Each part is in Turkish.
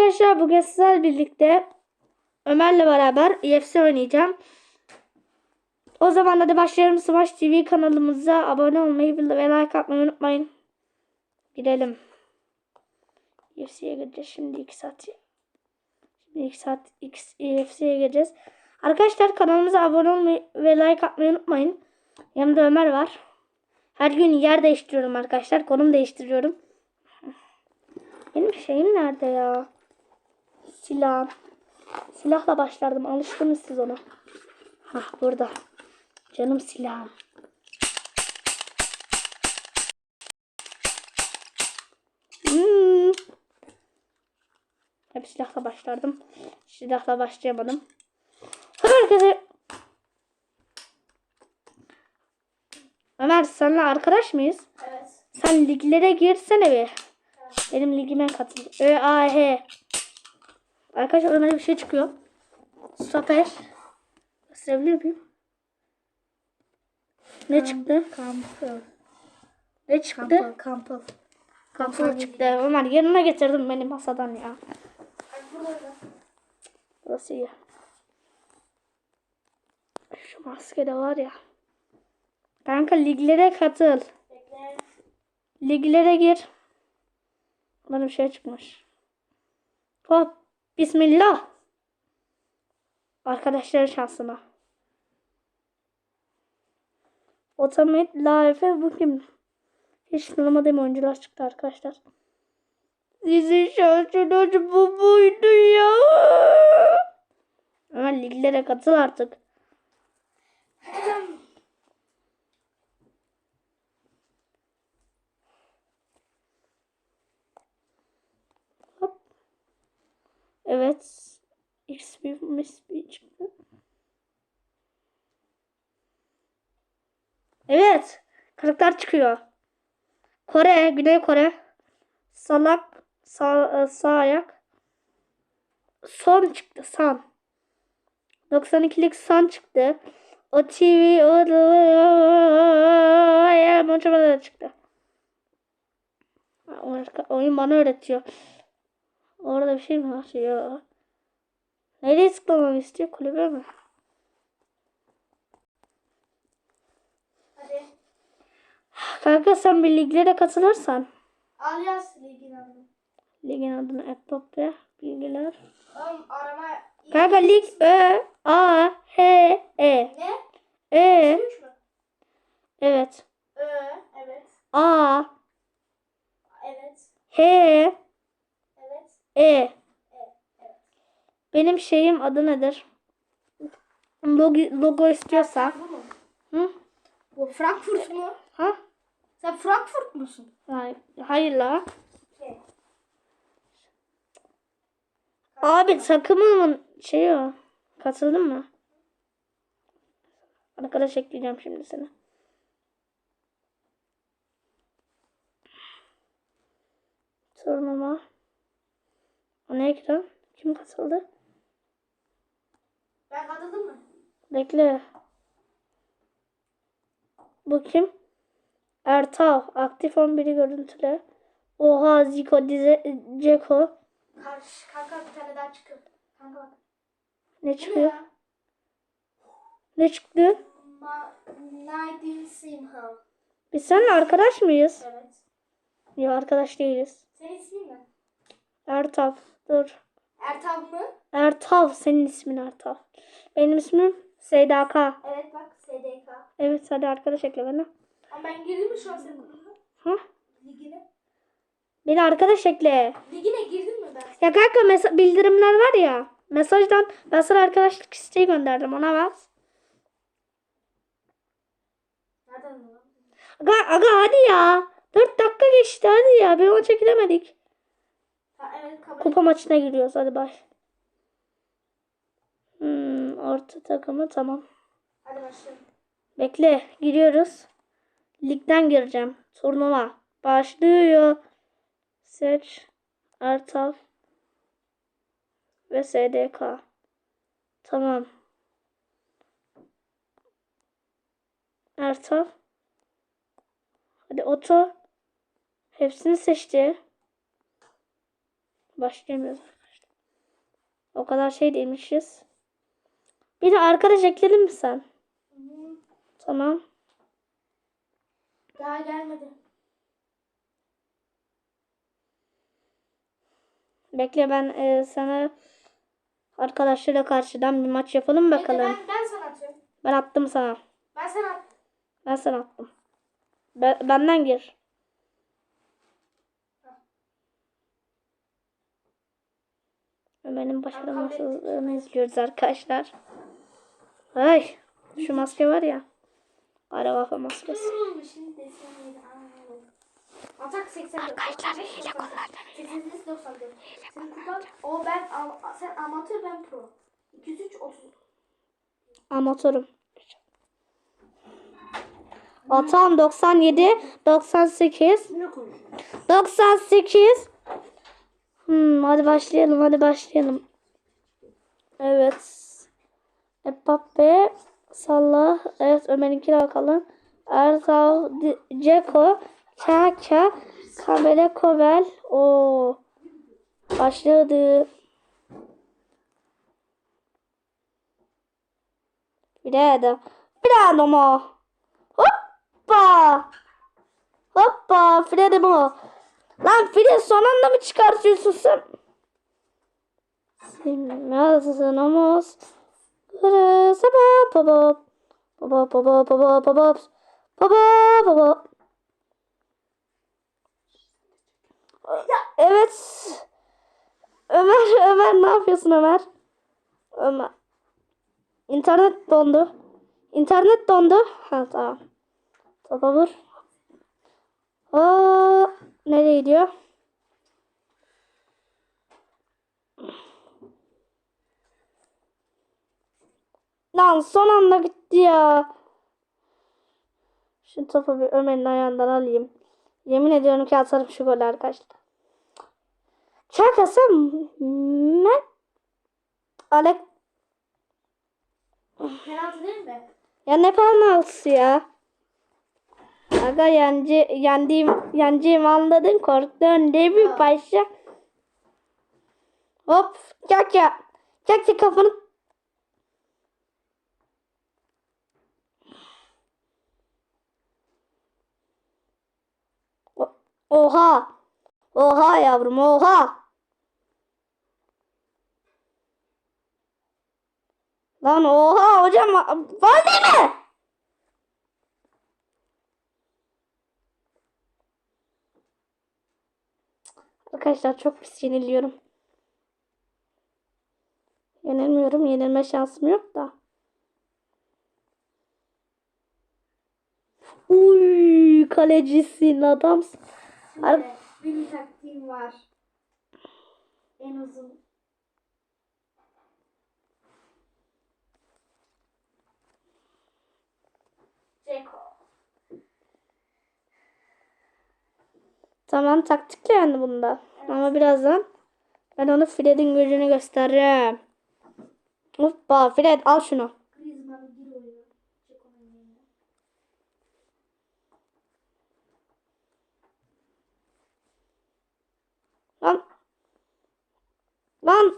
arkadaşlar bugün sizlerle birlikte Ömer'le beraber EFC oynayacağım. O zaman hadi başlayalım. Smash TV kanalımıza abone olmayı ve like atmayı unutmayın. Girelim. EFC'ye gireceğiz şimdi 2 saat. Şimdi 2 saat EFC'ye gireceğiz. Arkadaşlar kanalımıza abone olmayı ve like atmayı unutmayın. Yanımda Ömer var. Her gün yer değiştiriyorum arkadaşlar. Konum değiştiriyorum. Benim şeyim nerede ya? Silah. Silahla başlardım. Alıştınız siz ona. Hah burada. Canım silahım. Hmm. Hep silahla başlardım. Silahla başlayamadım. Herkese Ömer senle arkadaş mıyız? Evet. Sen liglere girsene bir. Benim ligime katıl. Ö A H. Arkadaşlar Ömer'e bir şey çıkıyor. Stoper. Gösterebilir miyim? Ne çıktı? Kampı. Ne çıktı? Kampı. Kampı. Kampı çıktı. Ömer yanına getirdim beni masadan ya. Burası iyi. Şu maske de var ya. Kanka liglere katıl. Liglere gir. Bana bir şey çıkmış. Hop. Bismillah. Arkadaşların şansına. Otomat Life bu kim? Hiç tanımadığım oyuncular çıktı arkadaşlar. Sizin şansınız bu buydu ya. Ama liglere katıl artık. Evet. XP MSP çıktı. Evet. Karakter çıkıyor. Kore, Güney Kore. Salak, sağ, sağ ayak. Son çıktı, son. 92'lik son çıktı. O TV, o da çıktı. Oyun bana öğretiyor. Orada bir şey mi var? Ya. Nereye tıklamamı istiyor? Kulübe mi? Hadi. Kanka sen bir liglere katılırsan. Al yaz ligin adını. Ligin adını Etopya bilgiler. Oğlum arama. Kanka lig Ö A H E Ne? E evet Ö. Evet. A Evet. H. E Benim şeyim adı nedir? Logo, logo istiyorsa. Hı? Bu Frankfurt mu? Ha? Sen Frankfurt musun? Hayır, hayır la. Şey. Abi takımımın şeyi o. Katıldın mı? Arkadaş ekleyeceğim şimdi seni. Sorunuma. O ne ekran? Kim katıldı? Ben katıldım mı? Bekle. Bu kim? Ertav. Aktif 11'i görüntüle. Oha Ziko Dize Ceko. Karşı kanka bir tane daha çıkıyor. Kanka bak. Ne ne çıkıyor? ya? Ne çıktı? Ma Naidin Simha. Biz seninle arkadaş mıyız? Evet. Yok arkadaş değiliz. Senin ismin ne? Ertav. Dur. Ertav mı? Ertav. Senin ismin Ertav. Benim ismim Seydaka. Evet bak SDK. Evet hadi arkadaş ekle beni. Ama ben girdim mi şu an senin grubuna? Ha? Ligine. Beni arkadaş ekle. Ligine girdim mi ben? Ya kanka mes- bildirimler var ya. Mesajdan ben sana arkadaşlık isteği gönderdim. Ona bas. Nereden? Aga, aga hadi ya. 4 dakika geçti hadi ya. Bir maça gidemedik. Ha, evet kabul Kupa maçına giriyoruz. Hadi bay. Hmm, orta takımı tamam. Hadi başlayalım. Bekle. Giriyoruz. Ligden gireceğim. Turnuva. Başlıyor. Seç. Ertav. Ve SDK. Tamam. Ertav. Hadi oto. Hepsini seçti. Başlayamıyoruz arkadaşlar. O kadar şey değilmişiz. Bir de arkadaş ekledin mi sen? Hı. Tamam. Daha gelmedi. Bekle ben e, sana arkadaşlarla karşıdan bir maç yapalım Bekle, bakalım. Ben, ben sana atıyorum. Ben attım sana. Ben sana attım. Ben sana attım. Be- benden gir. Ömer'in başaramarsızlığını izliyoruz arkadaşlar. Ay şu maske var ya. Ara kafa maskesi. Şimdi desem neydi? Anladım. Atak 84. Arkadaşlar hile kullandım. 88 94. Senin kupan o ben sen amatör ben pro. 203 30. Amatörüm. Atam 97, 98, Ne konuşuyorsun? 98. Hmm, hadi başlayalım, hadi başlayalım. Evet. Mbappe, Salah, evet Ömer'inkine bakalım. Erdal, Di- Ceko, Kaka, Kamele, Kovel. O başladı. Bir daha da. Bir daha da mı? Hoppa. Hoppa. Fred'e mi? Lan Fred son anda mı çıkartıyorsun sen? Silmezsin. Evet. Ömer, Ömer ne yapıyorsun Ömer? Ömer. İnternet dondu. İnternet dondu. Ha tamam. Topa vur. Aa, nereye gidiyor? Lan son anda gitti ya. Şu topu bir Ömer'in ayağından alayım. Yemin ediyorum ki atarım şu golü arkadaşlar. Şakası ne? Alek Penaltı değil mi? Ya ne penaltısı ya? Aga yancı, yendiğim, yancıyım anladın korktun değil mi paşa? Hop çak ya. Çak çak kafanı. Oha. Oha yavrum oha. Lan oha hocam var değil mi? Arkadaşlar çok pis yeniliyorum. Yenilmiyorum. Yenilme şansım yok da. Uy kalecisin adamsın. Ar- Şimdi benim taktiğim var. En uzun. Ceko. Tamam taktikli yani bunda. Ama birazdan ben onu Fred'in gücünü gösteririm. Hoppa Fred al şunu. Lan. Lan.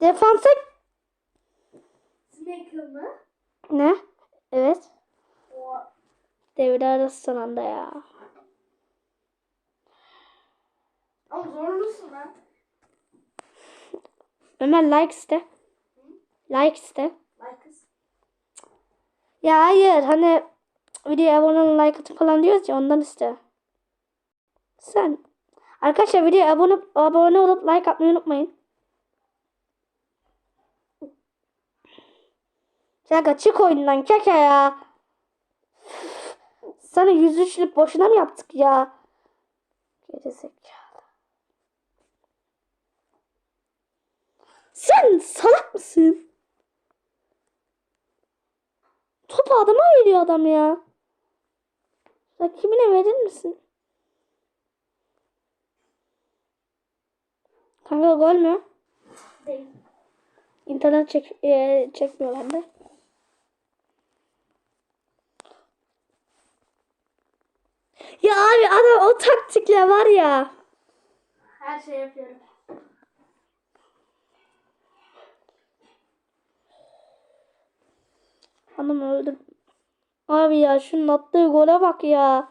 Defansa Smackle mı? ne? Evet. O Devre arası son anda ya. Ama zorlusun ha. Ömer like iste. Like iste. Like. Ya hayır hani videoya abone olun like atın falan diyoruz ya ondan iste. Sen. Arkadaşlar videoya abone, abone olup like atmayı unutmayın. Kanka çık oyundan kaka ya. Sana 103'lük boşuna mı yaptık ya? Gerizekalı. Sen salak mısın? Topu adama veriyor adam ya. Rakibine verir misin? Kanka gol mü? Değil. İnternet çek e, çekmiyorlar da. Ya abi adam o taktikle var ya. Her şey yapıyorum. Adamı öldür. Abi ya şunun attığı gole bak ya.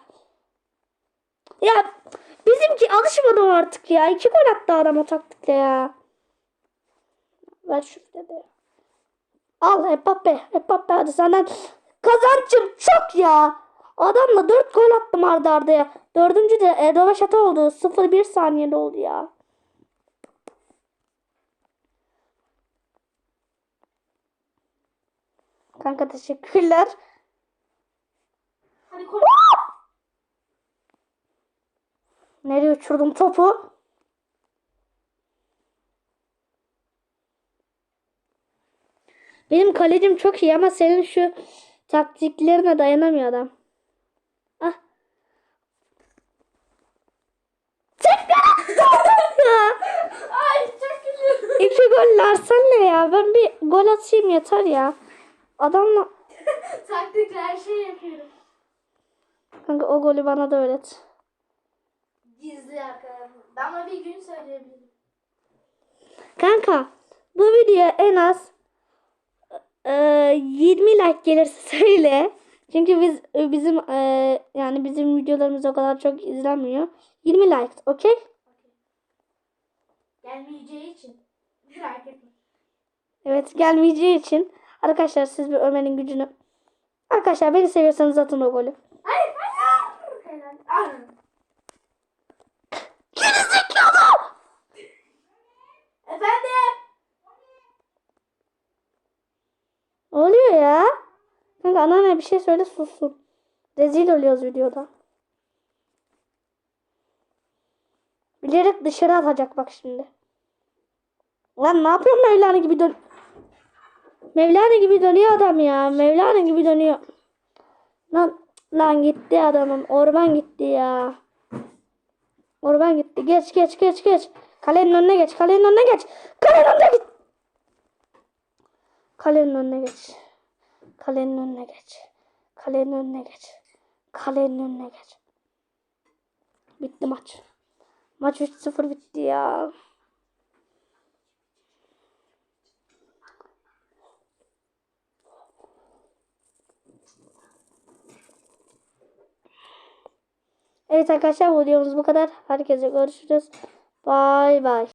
Ya bizimki alışmadı artık ya. İki gol attı adam o taktikle ya. Ver şu dedi. Al Mbappe. Mbappe hadi senden kazancım çok ya. Adamla 4 gol attım arda ardaya. Dördüncü de e, röveşata oldu. 0-1 saniyede oldu ya. Kanka teşekkürler. Hadi. Nereye uçurdum topu? Benim kalecim çok iyi ama senin şu taktiklerine dayanamıyor adam. Ah. Tekrar ya. Ay çok gülüyorum. İki gol Larsen'le ya. Ben bir gol atayım yeter ya. Adamla Taktikle her şeyi yapıyorum. kanka o golü bana da öğret. Gizli arkadaşlar. Ben bir gün söyleyebilirim. Kanka bu videoya en az e, 20 like gelirse söyle. Çünkü biz bizim e, yani bizim videolarımız o kadar çok izlenmiyor. 20 like, okey? Gelmeyeceği için. Merak etme. Evet, gelmeyeceği için arkadaşlar siz bir Ömer'in gücünü Arkadaşlar beni seviyorsanız atın o golü. Hayır hayır. Helal. Gerizekalı! Efendim. Ne oluyor ya? Kanka anneanne bir şey söyle sussun. Rezil oluyoruz videoda. Bilerek dışarı atacak bak şimdi. Lan ne yapıyorsun Mevlana gibi dön... Mevlana gibi dönüyor adam ya. Mevlana gibi dönüyor. Lan, lan gitti adamın. Orman gitti ya. Orman gitti. Geç geç geç geç. Kalenin önüne geç. Kalenin önüne geç. Kalenin önüne geç. Kalenin önüne geç. Kalenin önüne geç. Kalenin önüne geç. Kalenin önüne geç. Bitti maç. Maç 3-0 bitti ya. Evet arkadaşlar videomuz bu kadar. Herkese görüşürüz. Bay bay.